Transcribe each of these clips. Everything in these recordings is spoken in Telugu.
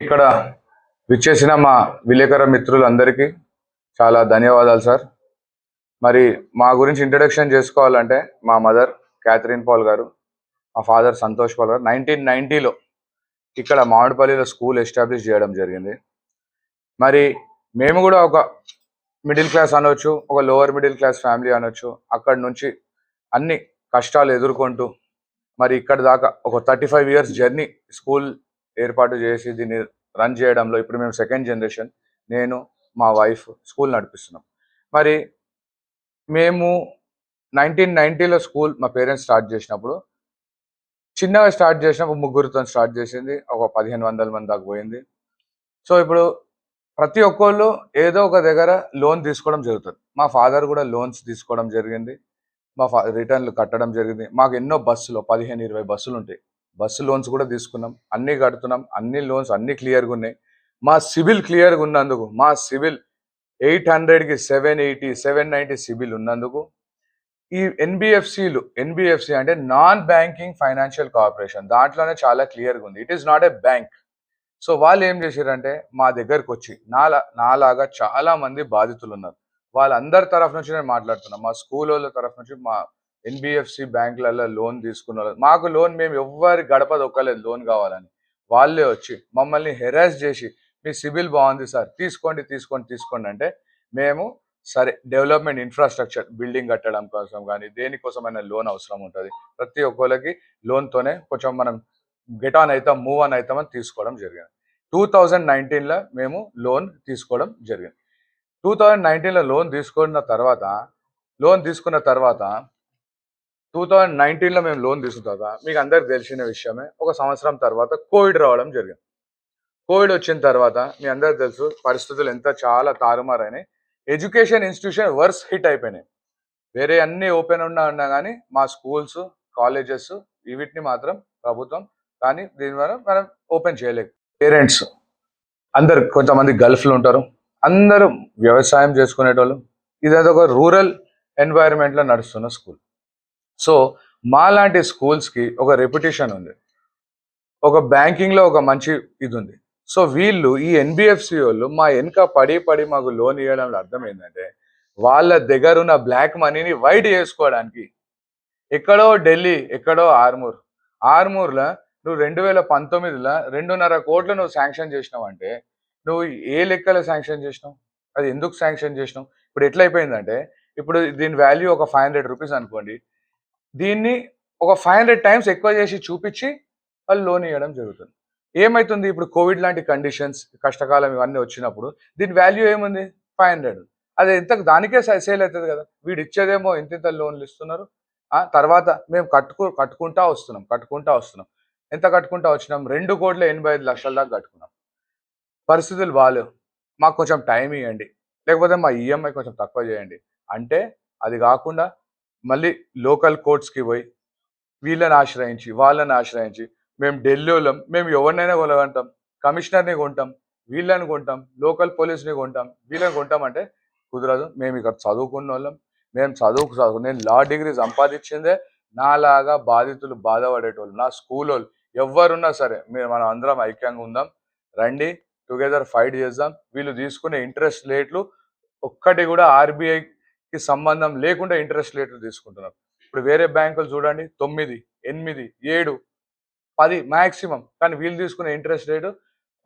ఇక్కడ విచ్చేసిన మా విలేకర మిత్రులందరికీ చాలా ధన్యవాదాలు సార్. మరి మా గురించి ఇంట్రడక్షన్ చేసుకోవాలంటే మా మదర్ క్యాథరిన్ పాల్ గారు మా ఫాదర్ సంతోష్ పాల్ గారు. నైన్టీన్ నైంటీలో ఇక్కడ మామిడిపల్లిలో స్కూల్ ఎస్టాబ్లిష్ చేయడం జరిగింది. మరి మేము కూడా ఒక మిడిల్ క్లాస్ అనొచ్చు ఒక లోవర్ మిడిల్ క్లాస్ ఫ్యామిలీ అనొచ్చు. అక్కడి నుంచి అన్ని కష్టాలు ఎదుర్కొంటూ మరి ఇక్కడ దాకా ఒక thirty five years journey school ఏర్పాటు చేసి దీన్ని రన్ చేయడంలో ఇప్పుడు మేము సెకండ్ జనరేషన్ నేను మా వైఫ్ స్కూల్ నడిపిస్తున్నాం. మరి మేము నైన్టీన్ నైన్టీలో స్కూల్ మా పేరెంట్స్ స్టార్ట్ చేసినప్పుడు చిన్నగా స్టార్ట్ చేసినప్పుడు ముగ్గురితో స్టార్ట్ చేసింది. ఒక పదిహేను వందల మంది దాకా పోయింది. సో ఇప్పుడు ప్రతి ఒక్కళ్ళు ఏదో ఒక దగ్గర లోన్ తీసుకోవడం జరుగుతుంది. మా ఫాదర్ కూడా లోన్స్ తీసుకోవడం జరిగింది. మా ఫా రిటర్న్లు కట్టడం జరిగింది. మాకు ఎన్నో బస్సులు పదిహేను ఇరవై బస్సులు ఉంటాయి. బస్సు లోన్స్ కూడా తీసుకున్నాం. అన్నీ కడుతున్నాం. అన్ని లోన్స్ అన్ని క్లియర్గా ఉన్నాయి. మా సిబిల్ క్లియర్గా ఉన్నందుకు మా సిబిల్ ఎయిట్ హండ్రెడ్కి seven eighty seven ninety CIBIL ఉన్నందుకు ఈ ఎన్బిఎఫ్సిలు ఎన్బిఎఫ్సి అంటే నాన్ బ్యాంకింగ్ ఫైనాన్షియల్ కార్పొరేషన్ దాంట్లోనే చాలా క్లియర్గా ఉంది. It is not a bank. So వాళ్ళు ఏం చేశారంటే మా దగ్గరకు వచ్చి నాలా నాలాగా చాలా మంది బాధితులు ఉన్నారు. వాళ్ళందరి తరఫు నుంచి నేను మాట్లాడుతున్నా. మా స్కూల్ వాళ్ళ తరఫు నుంచి మా ఎన్బిఎఫ్సి బ్యాంకులలో లోన్ తీసుకున్న వాళ్ళు. మాకు లోన్ మేము ఎవ్వరి గడప దొక్కలేదు లోన్ కావాలని. వాళ్ళే వచ్చి మమ్మల్ని హెరాస్ చేసి మీ సిబిల్ బాగుంది సార్ తీసుకోండి తీసుకోండి తీసుకోండి అంటే మేము సరే డెవలప్మెంట్ ఇన్ఫ్రాస్ట్రక్చర్ బిల్డింగ్ కట్టడం కోసం కానీ దేనికోసమైనా లోన్ అవసరం ఉంటుంది. ప్రతి ఒక్కరికి లోన్తోనే కొంచెం మనం గెట్ ఆన్ అవుతాం మూవ్ ఆన్ అవుతామని తీసుకోవడం జరిగింది. టూ థౌజండ్ నైన్టీన్లో మేము లోన్ తీసుకోవడం జరిగింది. టూ థౌజండ్ నైన్టీన్లో లోన్ తీసుకున్న తర్వాత లోన్ తీసుకున్న తర్వాత టూ థౌజండ్ నైన్టీన్లో మేము లోన్ తీసుకున్న మీకు అందరికి తెలిసిన విషయమే ఒక సంవత్సరం తర్వాత కోవిడ్ రావడం జరిగింది. కోవిడ్ వచ్చిన తర్వాత మీ అందరికి తెలుసు పరిస్థితులు ఎంత చాలా తారుమారైనాయి. ఎడ్యుకేషన్ ఇన్స్టిట్యూషన్ వర్స్ హిట్ అయిపోయినాయి. వేరే అన్ని ఓపెన్ ఉన్నా ఉన్నా కానీ మా స్కూల్స్ కాలేజెస్ వీటిని మాత్రం ప్రభుత్వం కానీ దీని వల్ల మనం ఓపెన్ చేయలేదు. పేరెంట్స్ అందరు కొంతమంది గల్ఫ్లు ఉంటారు. అందరూ వ్యవసాయం చేసుకునేటోళ్ళు. ఇదేదో ఒక రూరల్ ఎన్వైరన్మెంట్లో నడుస్తున్న స్కూల్ సో మాలాంటి స్కూల్స్కి ఒక రెప్యుటేషన్ ఉంది. ఒక బ్యాంకింగ్లో ఒక మంచి ఇది ఉంది సో వీళ్ళు ఈ ఎన్బిఎఫ్సి వాళ్ళు మా వెనుక పడి పడి మాకు లోన్ ఇవ్వడంలో అర్థం ఏంటంటే వాళ్ళ దగ్గర ఉన్న బ్లాక్ మనీని వైట్ చేసుకోవడానికి ఎక్కడో ఢిల్లీ ఎక్కడో ఆర్మూర్. ఆర్మూర్లో నువ్వు రెండు వేల పంతొమ్మిదిలో రెండున్నర కోట్లు నువ్వు శాంక్షన్ చేసినావు అంటే నువ్వు ఏ లెక్కలో శాంక్షన్ చేసినావు? అది ఎందుకు శాంక్షన్ చేసినావు? ఇప్పుడు ఎట్లయిపోయిందంటే ఇప్పుడు దీని వాల్యూ ఒక ఫైవ్ హండ్రెడ్ రూపీస్ అనుకోండి దీన్ని ఒక ఫైవ్ హండ్రెడ్ టైమ్స్ ఎక్కువ చేసి చూపించి వాళ్ళు లోన్ ఇవ్వడం జరుగుతుంది. ఏమవుతుంది ఇప్పుడు కోవిడ్ లాంటి కండిషన్స్ కష్టకాలం ఇవన్నీ వచ్చినప్పుడు దీని వాల్యూ ఏముంది? ఫైవ్ హండ్రెడ్ అది ఎంత దానికే సేల్ అవుతుంది కదా. వీడు ఇచ్చేదేమో ఇంత ఇంత లోన్లు ఇస్తున్నారు. తర్వాత మేము కట్టుకు కట్టుకుంటా వస్తున్నాం కట్టుకుంటా వస్తున్నాం. ఎంత కట్టుకుంటా వచ్చినాం? రెండు కోట్ల ఎనభై ఐదు లక్షల దాకా కట్టుకున్నాం. పరిస్థితులు బాగాలేవు మాకు కొంచెం టైం ఇవ్వండి లేకపోతే మా ఈఎంఐ కొంచెం తక్కువ చేయండి. అంటే అది కాకుండా మళ్ళీ లోకల్ కోర్ట్స్కి పోయి వీళ్ళని ఆశ్రయించి వాళ్ళని ఆశ్రయించి మేము ఢిల్లీ వాళ్ళం మేము ఎవరినైనా కొలగంటాం కమిషనర్ని కొంటాం వీళ్ళని కొంటాం లోకల్ పోలీస్ని కొంటాం వీళ్ళని కొంటాం అంటే కుదరదు. మేము ఇక్కడ చదువుకున్న వాళ్ళం. మేము చదువుకు చదువు నేను లా డిగ్రీ సంపాదించిందే నాలాగా బాధితులు బాధపడేటోళ్ళు నా స్కూల్ వాళ్ళు. ఎవరున్నా సరే మీరు మనం అందరం ఐక్యంగా ఉందాం. రండి టుగెదర్ ఫైట్ చేద్దాం. వీళ్ళు తీసుకునే ఇంట్రెస్ట్ రేట్లు ఒక్కటి కూడా ఆర్బీఐ కి సంబంధం లేకుండా ఇంట్రెస్ట్ రేట్లు తీసుకుంటున్నారు. ఇప్పుడు వేరే బ్యాంకులు చూడండి తొమ్మిది ఎనిమిది ఏడు పది మ్యాక్సిమం కానీ వీళ్ళు తీసుకునే ఇంట్రెస్ట్ రేటు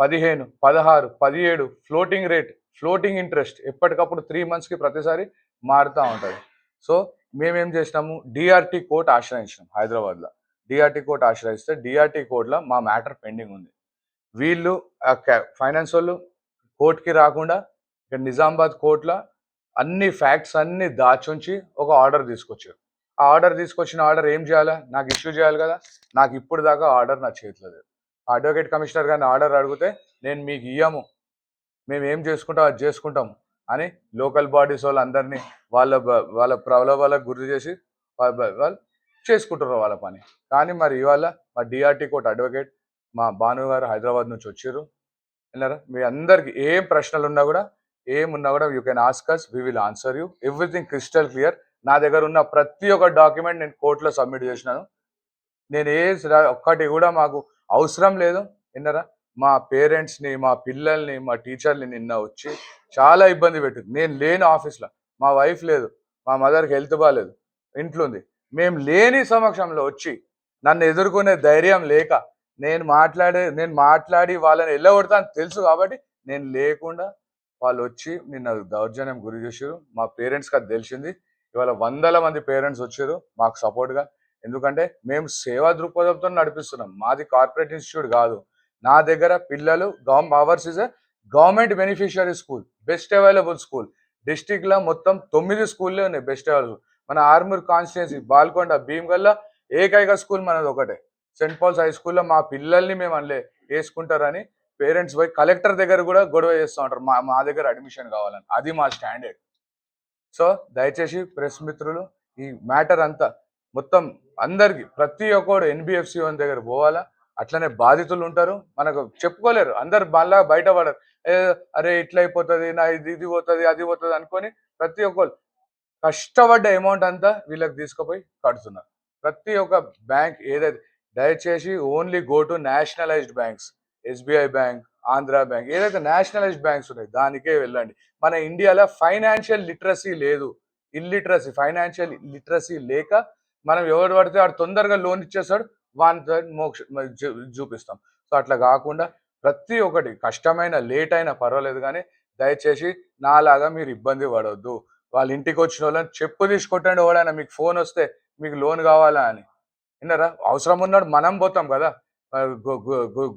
పదిహేను పదహారు పదిహేడు ఫ్లోటింగ్ రేట్ ఫ్లోటింగ్ ఇంట్రెస్ట్ ఎప్పటికప్పుడు త్రీ మంత్స్కి ప్రతిసారి మారుతూ ఉంటుంది. సో మేమేం చేసినాము? డిఆర్టీ కోర్ట్ ఆశ్రయించినాం హైదరాబాద్లో. డిఆర్టీ కోర్ట్ ఆశ్రయిస్తే డిఆర్టీ కోర్టులో మా మ్యాటర్ పెండింగ్ ఉంది. వీళ్ళు ఫైనాన్స్ వాళ్ళు కోర్టుకి రాకుండా ఇక్కడ నిజామాబాద్ కోర్టులో అన్ని ఫ్యాక్ట్స్ అన్ని దాచుంచి ఒక ఆర్డర్ తీసుకొచ్చారు. ఆ ఆర్డర్ తీసుకొచ్చిన ఆర్డర్ ఏం చేయాలా? నాకు ఇష్యూ చేయాలి కదా? నాకు ఇప్పుడు దాకా ఆర్డర్ నా చేతిలో లేదు. అడ్వకేట్ కమిషనర్ గారిని ఆర్డర్ అడిగితే నేను మీకు ఇయ్యము. మేము ఏం చేసుకుంటాం? అది చేసుకుంటాం అని లోకల్ బాడీస్ వాళ్ళందరినీ వాళ్ళ వాళ్ళ ప్రలోభాలకు గురి చేసి వాళ్ళు చేసుకుంటారు వాళ్ళ పని. కానీ మరి ఇవాళ మా డిఆర్టీ కోర్ట్ అడ్వకేట్ మా భాను గారు హైదరాబాద్ నుంచి వచ్చారు. విన్నారా? మీ అందరికి ఏం ప్రశ్నలు ఉన్నా కూడా ఏమున్నా కూడా you can ask us we will answer you everything crystal clear నా దగ్గర ఉన్న ప్రతి ఒక్క డాక్యుమెంట్ నేను కోర్టులో సబ్మిట్ చేసినాను. నేను ఏ ఒక్కటి కూడా మాకు అవసరం లేదు. విన్నారా? మా పేరెంట్స్ని మా పిల్లల్ని మా టీచర్ని నిన్న వచ్చి చాలా ఇబ్బంది పెట్టింది. నేను లేని ఆఫీస్లో మా వైఫ్ లేదు మా మదర్కి హెల్త్ బాగాలేదు ఇంట్లో ఉంది మేము లేని సమక్షంలో వచ్చి నన్ను ఎదుర్కొనే ధైర్యం లేక నేను మాట్లాడే నేను మాట్లాడి వాళ్ళని వెళ్ళగొడతా అని తెలుసు కాబట్టి నేను లేకుండా వాళ్ళు వచ్చి నిన్న దౌర్జన్యం గురి చేసారు మా పేరెంట్స్కి అది తెలిసింది. ఇవాళ వందల మంది పేరెంట్స్ వచ్చారు మాకు సపోర్ట్గా. ఎందుకంటే మేము సేవా దృక్పథంతో నడిపిస్తున్నాం. మాది కార్పొరేట్ ఇన్స్టిట్యూట్ కాదు. నా దగ్గర పిల్లలు govern ours is government beneficiary school. Best available school. డిస్టిక్లో మొత్తం తొమ్మిది స్కూల్లే ఉన్నాయి బెస్ట్ అవైలబుల్. మన ఆర్మూర్ కాన్స్టిట్యున్సీ బాల్కొండ భీమ్గల్ల ఏకైక స్కూల్ మనది ఒకటే సెంట్ పాల్స్ హై స్కూల్లో మా పిల్లల్ని మేము అనలే వేసుకుంటారని పేరెంట్స్ పోయి కలెక్టర్ దగ్గర కూడా గొడవ చేస్తూ ఉంటారు. మా మా దగ్గర అడ్మిషన్ కావాలని. అది మా స్టాండర్డ్. సో దయచేసి ప్రెస్ మిత్రులు ఈ మ్యాటర్ అంతా మొత్తం అందరికి ప్రతి ఒక్కడు ఎన్బిఎఫ్సి వన్ దగ్గర పోవాలా? అట్లనే బాధితులు ఉంటారు. మనకు చెప్పుకోలేరు. అందరు మళ్ళా బయటపడరు. ఏ అరే ఇట్లా అయిపోతుంది నా ఇది ఇది పోతుంది అది పోతుంది అనుకొని ప్రతి ఒక్కరు కష్టపడ్డ అమౌంట్ అంతా వీళ్ళకి తీసుకుపోయి కడుతున్నారు. ప్రతి ఒక్క బ్యాంక్ ఏదైతే దయచేసి only go to nationalized banks. SBI bank Andhra bank ఏదైతే నేషనలైజ్డ్ బ్యాంక్స్ ఉన్నాయి దానికే వెళ్ళండి. మన ఇండియాలో ఫైనాన్షియల్ లిటరసీ లేదు. ఇల్లిటరసీ ఫైనాన్షియల్ లిటరసీ లేక మనం ఎవరు పడితే వాడు తొందరగా లోన్ ఇచ్చేస్తాడు వాన్ మోక్ష చూపిస్తాం. సో అట్లా కాకుండా ప్రతి ఒక్కటి కష్టమైన లేట్ అయినా పర్వాలేదు కానీ దయచేసి నాలాగా మీరు ఇబ్బంది పడవద్దు వాళ్ళ ఇంటికి వచ్చిన వాళ్ళని చెప్పు తీసుకొట్టండి ఎవడైనా మీకు ఫోన్ వస్తే మీకు లోన్ కావాలా అని. విన్నారా? అవసరం ఉన్నాడు మనం పోతాం కదా.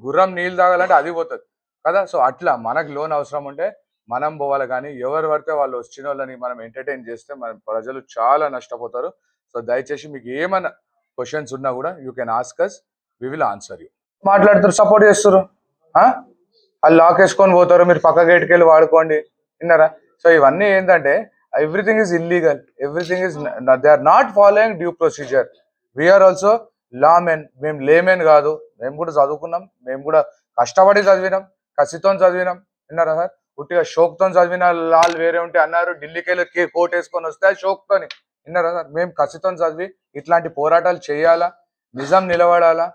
గుర్రం నీళ్ళు తాగాలంటే అది పోతుంది. కదా? సో అట్లా మనకు లోన్ అవసరం ఉంటే మనం పోవాలి. కానీ ఎవరు పడితే వాళ్ళు వచ్చిన వాళ్ళని మనం ఎంటర్టైన్ చేస్తే మన ప్రజలు చాలా నష్టపోతారు. సో దయచేసి మీకు ఏమైనా క్వశ్చన్స్ ఉన్నా కూడా you can ask us we will answer you మాట్లాడుతారు సపోర్ట్ చేస్తారు. వాళ్ళు లాక్ వేసుకొని పోతారు. మీరు పక్క గేట్కి వెళ్ళి వాడుకోండి. విన్నారా? సో ఇవన్నీ ఏంటంటే everything is illegal everything is they are not following due procedure we are also law men మేము లేమెన్ కాదు. మేము కూడా చదువుకున్నాం. మేము కూడా కష్టపడి చదివినాం. కసితో చదివినాం. విన్నారా సార్? ఉట్టిగా షోక్తో చదివిన లాల్ వేరే ఉంటే అన్నారు. ఢిల్లీకి వెళ్ళి కోట్ వేసుకొని వస్తే షోక్తోని విన్నారా సార్? మేము కసితో చదివి ఇట్లాంటి పోరాటాలు చేయాలా? నిజం నిలబడాలా?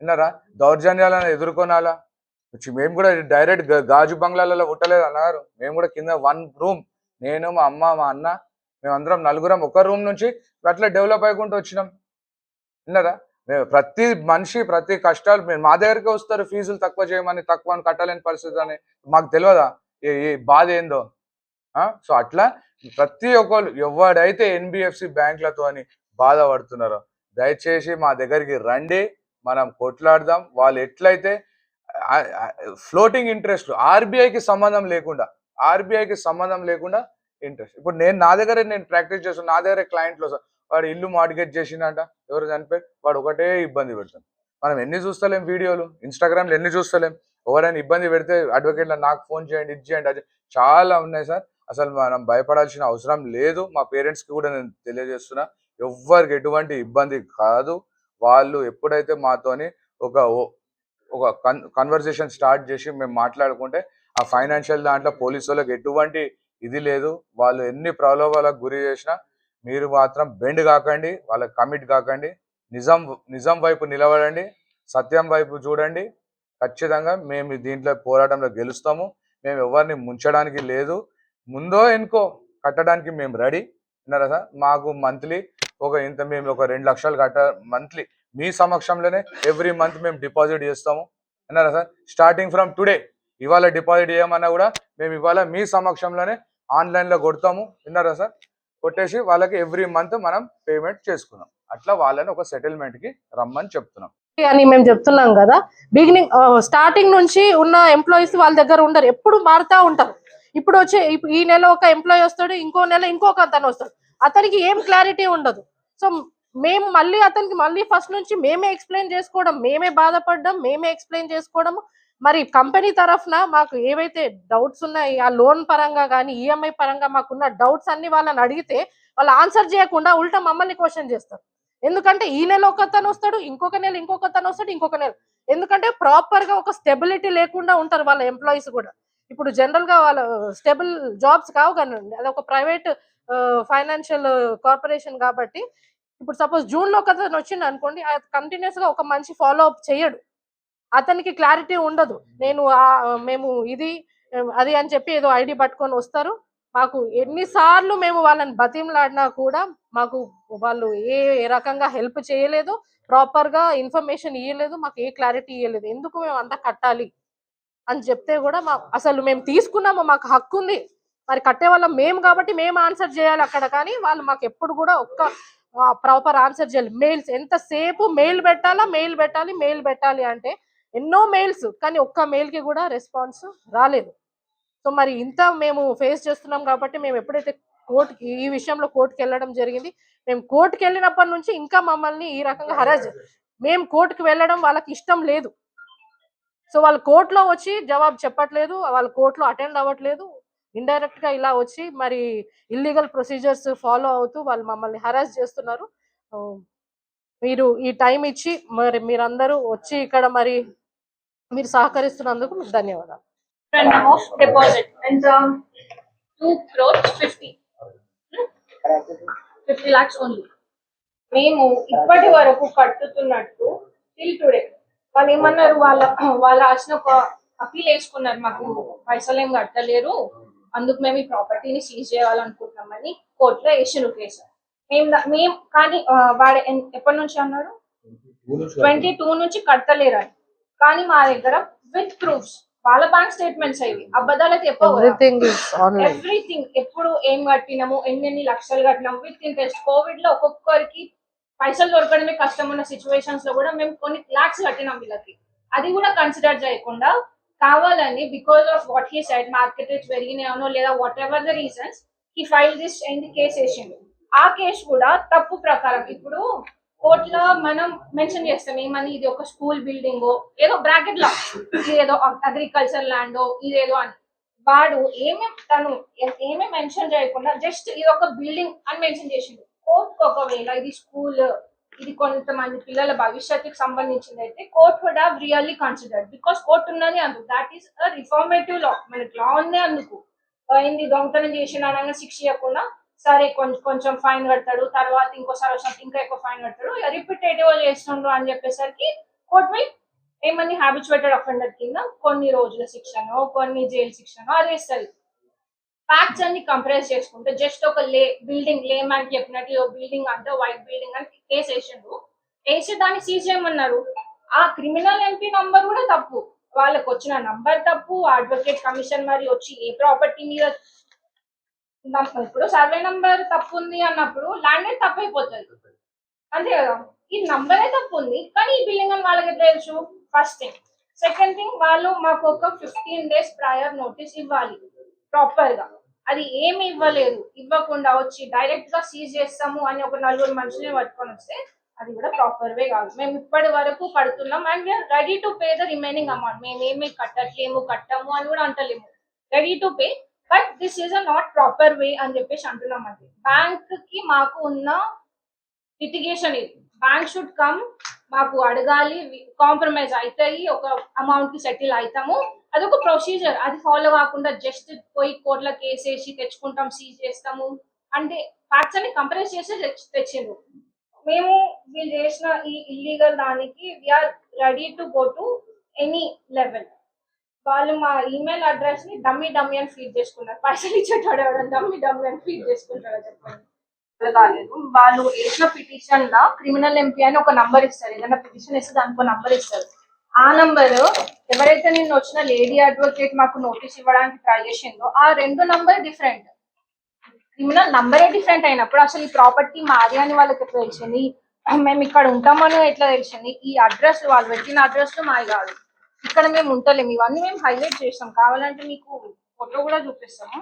విన్నారా? దౌర్జన్యాలను ఎదుర్కొనాలా? వచ్చి మేము కూడా డైరెక్ట్ గాజు బంగ్లాలలో ఉట్టలేదు అన్నారు. మేము కూడా కింద వన్ రూమ్. నేను మా అమ్మ మా అన్న మేమందరం నలుగురం ఒక రూమ్ నుంచి అట్లా డెవలప్ అయ్యకుంటూ వచ్చినాం. విన్నారా? మేము ప్రతి మనిషి ప్రతి కష్టాలు మేము మా దగ్గరికి వస్తారు ఫీజులు తక్కువ చేయమని తక్కువ అని కట్టలేని పరిస్థితి అని. మాకు తెలియదా? ఈ బాధ ఏందో? సో అట్లా ప్రతి ఒక్కరు ఎవడైతే ఎన్బిఎఫ్సి బ్యాంకులతో అని బాధపడుతున్నారో దయచేసి మా దగ్గరికి రండి మనం కొట్లాడదాం. వాళ్ళు ఎట్లయితే ఫ్లోటింగ్ ఇంట్రెస్ట్ ఆర్బీఐకి సంబంధం లేకుండా ఆర్బీఐకి సంబంధం లేకుండా ఇంట్రెస్ట్. ఇప్పుడు నేను నా దగ్గర నేను ప్రాక్టీస్ చేస్తాను నా దగ్గర క్లయింట్లు వాడు ఇల్లు మార్గెట్ చేసిండంట ఎవరు చనిపోయి వాడు ఒకటే ఇబ్బంది పెడుతుంది మనం ఎన్ని చూస్తలేం వీడియోలు ఇన్స్టాగ్రామ్లు ఎన్ని చూస్తలేం? ఎవరైనా ఇబ్బంది పెడితే అడ్వకేట్లో నాకు ఫోన్ చేయండి ఇది చేయండి అది చాలా ఉన్నాయి సార్. అసలు మనం భయపడాల్సిన అవసరం లేదు. మా పేరెంట్స్కి కూడా నేను తెలియజేస్తున్నా ఎవ్వరికి ఎటువంటి ఇబ్బంది కాదు. వాళ్ళు ఎప్పుడైతే మాతోని ఒక ఒక కన్ కన్వర్సేషన్ స్టార్ట్ చేసి మేము మాట్లాడుకుంటే ఆ ఫైనాన్షియల్ దాంట్లో పోలీసు వాళ్ళకి ఎటువంటి ఇది లేదు. వాళ్ళు ఎన్ని ప్రలోభాలకు గురి చేసినా మీరు మాత్రం బెండ్ కాకండి వాళ్ళకి కమిట్ కాకండి. నిజం నిజం వైపు నిలబడండి సత్యం వైపు చూడండి. ఖచ్చితంగా మేము దీంట్లో పోరాటంలో గెలుస్తాము. మేము ఎవరిని ముంచడానికి లేదు. ముందో ఎనుకో కట్టడానికి మేము రెడీ. విన్నారా సార్? మాకు మంత్లీ ఒక ఇంత మేము ఒక రెండు లక్షలు కట్ట మంత్లీ మీ సమక్షంలోనే ఎవ్రీ మంత్ మేము డిపాజిట్ చేస్తాము. విన్నారా సార్? Starting from today. ఇవాళ డిపాజిట్ చేయమన్నా కూడా మేము ఇవాళ మీ సమక్షంలోనే ఆన్లైన్లో కొడతాము. విన్నారా సార్? కొట్టేసి వాళ్ళకి ఎవ్రీ మంత్ మనం పేమెంట్ చేసుకున్నాం. అట్లా వాళ్ళని ఒక సెటిల్మెంట్కి రమ్మని చెప్తున్నాం. అని మేము చెప్తున్నాం కదా. బిగినింగ్ స్టార్టింగ్ నుంచి ఉన్న ఎంప్లాయీస్ వాళ్ళ దగ్గర ఉండరు. ఎప్పుడు మారుతా ఉంటారు. ఇప్పుడు వచ్చే ఈ నెల ఒక ఎంప్లాయీ వస్తాడు ఇంకో నెల ఇంకొక అతను వస్తాడు. అతనికి ఏం క్లారిటీ ఉండదు. సో మేము మళ్ళీ అతనికి మళ్ళీ ఫస్ట్ నుంచి మేమే ఎక్స్ప్లెయిన్ చేసుకోవడం మేమే బాధపడడం మేమే ఎక్స్ప్లెయిన్ చేసుకోవడం మరి కంపెనీ తరఫున మాకు ఏవైతే డౌట్స్ ఉన్నాయి ఆ లోన్ పరంగా కానీ ఈఎంఐ పరంగా మాకున్న డౌట్స్ అన్ని వాళ్ళని అడిగితే వాళ్ళు ఆన్సర్ చేయకుండా ఉల్టా మమ్మల్ని క్వశ్చన్ చేస్తారు. ఎందుకంటే ఈ నెల ఒక తను వస్తాడు ఇంకొక నెల ఇంకొక తను వస్తాడు ఇంకొక నెల. ఎందుకంటే ప్రాపర్గా ఒక స్టెబిలిటీ లేకుండా ఉంటారు వాళ్ళ ఎంప్లాయీస్ కూడా. ఇప్పుడు జనరల్గా వాళ్ళ స్టెబుల్ జాబ్స్ కావు కానీ అది ఒక ప్రైవేట్ ఫైనాన్షియల్ కార్పొరేషన్ కాబట్టి ఇప్పుడు సపోజ్ జూన్లో ఒక వచ్చింది వచ్చిండు అనుకోండి కంటిన్యూస్గా ఒక మంచి ఫాలో అప్ చేయడు. అతనికి క్లారిటీ ఉండదు. నేను మేము ఇది అది అని చెప్పి ఏదో ఐడి పట్టుకొని వస్తారు. మాకు ఎన్నిసార్లు మేము వాళ్ళని బతిమలాడినా కూడా మాకు వాళ్ళు ఏ ఏ రకంగా హెల్ప్ చేయలేదు. ప్రాపర్గా ఇన్ఫర్మేషన్ ఇవ్వలేదు మాకు ఏ క్లారిటీ ఇవ్వలేదు ఎందుకు మేము అంతా కట్టాలి? అని చెప్తే కూడా మా అసలు మేము తీసుకున్నాము మాకు హక్కు ఉంది. మరి కట్టే వాళ్ళం మేము కాబట్టి మేము ఆన్సర్ చేయాలి అక్కడ. కానీ వాళ్ళు మాకు ఎప్పుడు కూడా ఒక్క ప్రాపర్ ఆన్సర్ చేయాలి మెయిల్స్ ఎంతసేపు మెయిల్ పెట్టాలా మెయిల్ పెట్టాలి మెయిల్ పెట్టాలి అంటే ఎన్నో మెయిల్స్ కానీ ఒక్క మెయిల్కి కూడా రెస్పాన్స్ రాలేదు. సో మరి ఇంత మేము ఫేస్ చేస్తున్నాం కాబట్టి మేము ఎప్పుడైతే కోర్టుకి ఈ విషయంలో కోర్టుకి వెళ్ళడం జరిగింది మేము కోర్టుకి వెళ్ళినప్పటి నుంచి ఇంకా మమ్మల్ని ఈ రకంగా హరాజ్ మేము కోర్టుకి వెళ్ళడం వాళ్ళకి ఇష్టం లేదు. సో వాళ్ళు కోర్టులో వచ్చి జవాబు చెప్పట్లేదు వాళ్ళు కోర్టులో అటెండ్ అవ్వట్లేదు. ఇండైరెక్ట్గా ఇలా వచ్చి మరి ఇల్లీగల్ ప్రొసీజర్స్ ఫాలో అవుతూ వాళ్ళు మమ్మల్ని హరాస్ చేస్తున్నారు. మీరు ఈ టైం ఇచ్చి మరి మీరందరూ వచ్చి ఇక్కడ మరి మీరు సహకరిస్తున్నందుకు మీకు ధన్యవాదాలు. Two crores fifty. Fifty lakhs only మేము ఇప్పటి వరకు కట్టుతున్నట్టు టిల్ టుడే వాళ్ళు ఏమన్నారు? వాళ్ళ వాళ్ళ వచ్చిన ఒక అపీల్ వేసుకున్నారు. మాకు పైసలు ఏం కట్టలేరు. అందుకు మేము ఈ ప్రాపర్టీని సీజ్ చేయాలనుకుంటున్నామని కోర్టులో వేసిన కేసు. మేము మేము కానీ వాడు ఎప్పటి నుంచి అన్నాడు ట్వంటీ టూ నుంచి కడతలేరని కానీ మా దగ్గర విత్ ప్రూఫ్స్ వాళ్ళ బ్యాంక్ స్టేట్మెంట్స్ అవి అబద్ధాలు చెప్పవు ఎవ్రీథింగ్ ఎప్పుడు ఏం కట్టినాము ఎన్నెన్ని లక్షలు కట్టినాము విత్ ఇంట్రెస్ట్ కోవిడ్లో ఒక్కొక్కరికి పైసలు దొరకడమే కష్టం ఉన్న సిచ్యువేషన్స్లో కూడా మేము కొన్ని లాక్స్ కట్టినాం వీళ్ళకి. అది కూడా కన్సిడర్ చేయకుండా కావాలని because of what he said market rates పెరిగినాయనో లేదా whatever the reasons he file this అయింది కేసు వేసిండు ఆ కేసు కూడా తప్పు ప్రకారం. ఇప్పుడు కోర్టులో మనం మెన్షన్ చేస్తాం. ఏమని ఇది ఒక స్కూల్ బిల్డింగ్ ఏదో బ్రాకెట్లో. ఇదేదో అగ్రికల్చర్ ల్యాండ్ ఇదేదో అని. వాడు ఏమేం తను ఏమేమి మెన్షన్ చేయకుండా జస్ట్ ఇది ఒక బిల్డింగ్ అని మెన్షన్ చేసిండు. కోర్టుకు ఒకవేళ ఇది స్కూల్ ఇది కొంతమంది పిల్లల భవిష్యత్తుకి సంబంధించింది అయితే court would have really considered because court ఉన్నది అందుకు. దాట్ ఈస్ రిఫార్మేటివ్ లా మనకి లా ఉంది అందుకు. ఏంది దొంగతనం చేసిన అనగా శిక్ష ఇవ్వకుండా సరే కొంచెం కొంచెం ఫైన్ కడతాడు తర్వాత ఇంకోసారి వచ్చినట్టు ఇంకా ఎక్కువ ఫైన్ కడతాడు. రిపీటేటివ్ చేస్తుండ్రు అని చెప్పేసరికి కోర్టు పోయి ఏమని హ్యాబిచువేటెడ్ అఫెండర్ కింద? కొన్ని రోజుల శిక్షనో కొన్ని జైలు శిక్షనో అది వేస్తుంది ఫ్యాక్ట్స్ అన్ని కంప్రెస్ చేసుకుంటే జస్ట్ ఒక లే బిల్డింగ్ లే మ్యాన్ చెప్పినట్టు బిల్డింగ్ అంటే వైట్ బిల్డింగ్ అని కేసు వేసిండు వేసి దాన్ని సీజ్ చేయమన్నారు. ఆ క్రిమినల్ ఎంపీ నంబర్ కూడా తప్పు. వాళ్ళకి వచ్చిన నంబర్ తప్పు అడ్వకేట్ కమిషన్ మరి వచ్చి ఏ ప్రాపర్టీ మీద నం- ఇప్పుడు సర్వే నంబర్ తప్పు ఉంది అన్నప్పుడు ల్యాండ్ తప్పు అయిపోతుంది అంతే కదా? ఈ నంబరే తప్పు ఉంది కానీ ఈ బిల్డింగ్ అని వాళ్ళకి తెలుసు? ఫస్ట్ థింగ్ సెకండ్ థింగ్ వాళ్ళు మాకు ఒక ఫిఫ్టీన్ డేస్ ప్రయర్ నోటీస్ ఇవ్వాలి. ప్రాపర్గా అది ఏమి ఇవ్వలేదు. ఇవ్వకుండా వచ్చి డైరెక్ట్గా సీజ్ చేస్తాము అని ఒక నలుగురు మనుషుల్ని పట్టుకొని వస్తే అది కూడా ప్రాపర్ వే కాదు. మేము ఇప్పటి వరకు పడుతున్నాం and we are ready to pay the remaining amount మేము ఏమి కట్టట్లేము కట్టము అని కూడా అంటలేము. Ready to pay but this is a not proper way అని చెప్పేసి అంటున్నాం అది బ్యాంక్కి మాకు ఉన్న లిటిగేషన్ ఇది. బ్యాంక్ షుడ్ కమ్ మాకు అడగాలి కాంప్రమైజ్ అవుతాయి ఒక అమౌంట్కి సెటిల్ అవుతాము. అదొక ప్రొసీజర్ అది ఫాలో కాకుండా జస్ట్ పోయి కోర్టులో కేసేసి తెచ్చుకుంటాం సీజ్ చేస్తాము. అంటే ఫ్యాక్ట్స్ అన్ని కంపేర్ చేసి తెచ్చి- తెచ్చిండ్రు. మేము వీళ్ళు చేసిన ఈ ఇల్లీగల్ దానికి we're ready to go to any level వాళ్ళు మా ఈమెయిల్ అడ్రస్ని డమ్మీ డమ్మీ అని ఫీడ్ చేసుకున్నారు. పైసలు ఇచ్చేటాడు ఎవడని డమ్మీ డమ్మీ అని ఫీడ్ చేసుకుంటాడు చెప్పండి. కాలేదు. వాళ్ళు వేసిన పిటిషన్ లా క్రిమినల్ ఎంపీ అని ఒక నంబర్ ఇస్తారు. ఏదైనా పిటిషన్ ఇస్తే దానికి ఒక నంబర్ ఇస్తారు. ఆ నంబర్ ఎవరైతే నేను వచ్చిన లేడీ అడ్వకేట్ మాకు నోటీస్ ఇవ్వడానికి ట్రై చేసిందో ఆ రెండు నంబర్ డిఫరెంట్ క్రిమినల్ నంబరే డిఫరెంట్ అయినప్పుడు అసలు ఈ ప్రాపర్టీ మాది అని వాళ్ళకి ఎట్లా తెలిసింది? మేము ఇక్కడ ఉంటామని ఎట్లా తెలిసింది? ఈ అడ్రస్ వాళ్ళు పెట్టిన అడ్రస్ మాది కాదు. ఇక్కడ మేము ఉంటలేము ఇవన్నీ మేము హైలైట్ చేస్తాం. కావాలంటే మీకు ఫోటో కూడా చూపిస్తాము.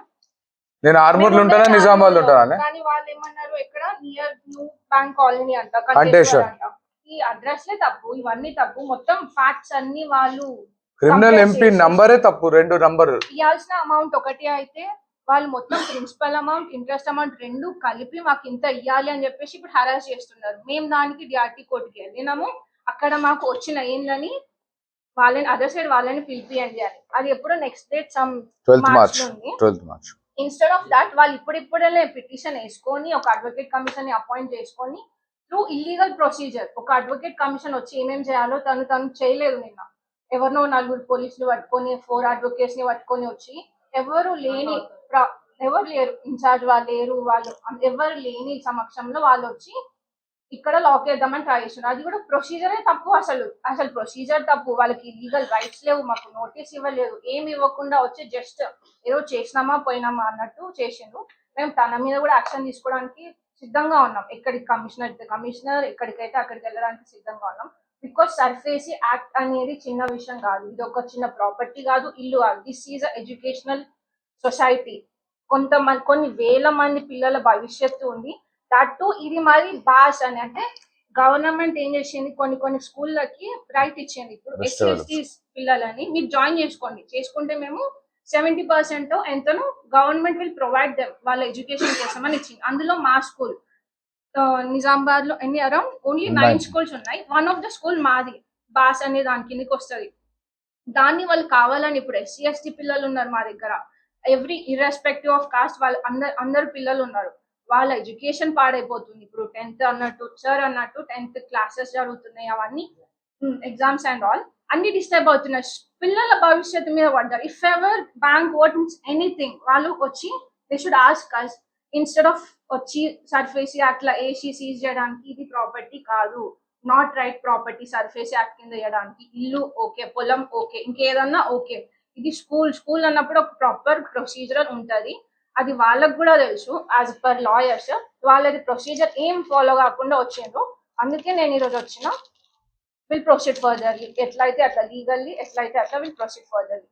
నేను ఆర్మూర్లో ఉంటానా మేము నిజామాబాద్లో ఆర్మూర్లో. ఉంటానా కానీ వాళ్ళు ఏమన్నారు ఇక్కడ నియర్ న్యూ బ్యాంక్ కాలనీ అంట కంటేశ్వర్. అంట. ఈ అడ్రస్ లే తప్పు ఇవన్నీ తప్పు. మొత్తం ఫ్యాక్ట్స్ అన్ని వాళ్ళు క్రిమినల్ ఎంపీ నంబరే తప్పు రెండు నంబర్ ఇవ్వాల్సిన అమౌంట్ ఒకటి అయితే వాళ్ళు మొత్తం ప్రిన్సిపల్ అమౌంట్ ఇంట్రెస్ట్ అమౌంట్ రెండు కలిపి మాకు ఇంత ఇవ్వాలి అని చెప్పేసి ఇప్పుడు హరాస్ చేస్తున్నారు. మేము దానికి డిఆర్టీ కోర్టుకి వెళ్ళినాము. అక్కడ మాకు వచ్చిన ఏందని వాళ్ళని అదర్ సైడ్ వాళ్ళని పిలిపియండి అని. అది ఎప్పుడు next date some twelfth March twelfth March instead of that వాళ్ళు ఇప్పుడిప్పుడే పిటిషన్ వేసుకొని ఒక అడ్వకేట్ కమిషన్ని అపాయింట్ చేసుకొని త్రూ ఇల్లీగల్ ప్రొసీజర్ ఒక అడ్వకేట్ కమిషన్ వచ్చి ఏమేం చేయాలో తను తను చేయలేదు నిన్న. ఎవరినో నలుగురు పోలీసులు పట్టుకొని ఫోర్ అడ్వకేట్స్ని పట్టుకొని వచ్చి ఎవరు లేని ఎవరు? లేరు? ఇన్ఛార్జ్ వాళ్ళు లేరు వాళ్ళు ఎవరు లేని సమక్షంలో వాళ్ళు వచ్చి ఇక్కడ లాక్ చేద్దామని ట్రై చేస్తున్నారు. అది కూడా ప్రొసీజరే తప్పు అసలు. అసలు ప్రొసీజర్ తప్పు. వాళ్ళకి లీగల్ రైట్స్ లేవు. మాకు నోటీస్ ఇవ్వలేదు. ఏమి ఇవ్వకుండా వచ్చి జస్ట్ ఏదో చేసినామా పోయినామా అన్నట్టు చేసిండ్రు. మేము తన మీద కూడా యాక్షన్ తీసుకోవడానికి సిద్ధంగా ఉన్నాం. ఎక్కడికి కమిషనర్ కమిషనర్ ఎక్కడికైతే అక్కడికి వెళ్ళడానికి సిద్ధంగా ఉన్నాం. బికాస్ సర్ఫేసి యాక్ట్ అనేది చిన్న విషయం కాదు. ఇది ఒక చిన్న ప్రాపర్టీ కాదు. ఇల్లు కాదు. దిస్ ఈజ్ ఎడ్యుకేషనల్ సొసైటీ కొంతమంది కొన్ని వేల మంది పిల్లల భవిష్యత్తు ఉంది. దట్టు ఇది మరి బాస్ అని. అంటే గవర్నమెంట్ ఏం చేసింది? కొన్ని కొన్ని స్కూళ్ళకి రైట్ ఇచ్చింది. ఇప్పుడు Best ఎస్సీ పిల్లలని మీరు జాయిన్ చేసుకోండి. చేసుకుంటే మేము సెవెంటీ పర్సెంట్ ఎంతనో గవర్నమెంట్ విల్ ప్రొవైడ్ దెమ్ వాళ్ళ ఎడ్యుకేషన్ కోసం అని ఇచ్చింది. అందులో మా స్కూల్ నిజామాబాద్లో ఎన్ని అరౌండ్? Only nine. స్కూల్స్ ఉన్నాయి. వన్ ఆఫ్ ద స్కూల్ మాది. బాస్ అనే దాని కిందకి వస్తుంది. దాన్ని వాళ్ళు కావాలని ఇప్పుడు ఎస్సీ ఎస్టీ పిల్లలు ఉన్నారు మా దగ్గర. ఎవ్రీ ఇర్రెస్పెక్టివ్ ఆఫ్ కాస్ట్ వాళ్ళు అందరు అందరు పిల్లలు ఉన్నారు. వాళ్ళ ఎడ్యుకేషన్ పాడైపోతుంది. ఇప్పుడు టెన్త్ అన్నట్టు సార్ అన్నట్టు టెన్త్ క్లాసెస్ జరుగుతున్నాయి అవన్నీ ఎగ్జామ్స్ అండ్ ఆల్. అన్ని డిస్టర్బ్ అవుతున్నాయి పిల్లల భవిష్యత్తు మీద పడ్డారు. If ever bank wants anything వాళ్ళు వచ్చి they should ask us instead of వచ్చి సర్ఫేసి అట్లా ఏసీ సీజ్ చేయడానికి ఇది ప్రాపర్టీ కాదు. Not right property SARFAESI act కింద చేయడానికి ఇల్లు ఓకే పొలం ఓకే ఇంకేదన్నా ఓకే ఇది స్కూల్ స్కూల్ అన్నప్పుడు ఒక ప్రాపర్ ప్రొసీజర్ ఉంటది. అది వాళ్ళకు కూడా తెలుసు యాజ్ పర్ లాయర్స్ వాళ్ళది ప్రొసీజర్ ఏం ఫాలో కాకుండా వచ్చిండ్రు. అందుకే నేను ఈరోజు వచ్చిన. విల్ ప్రొసీడ్ ఫర్దర్లీ ఎట్లయితే అట్లా లీగల్లీ ఎట్లయితే అట్లా విల్ ప్రొసీడ్ ఫర్దర్లీ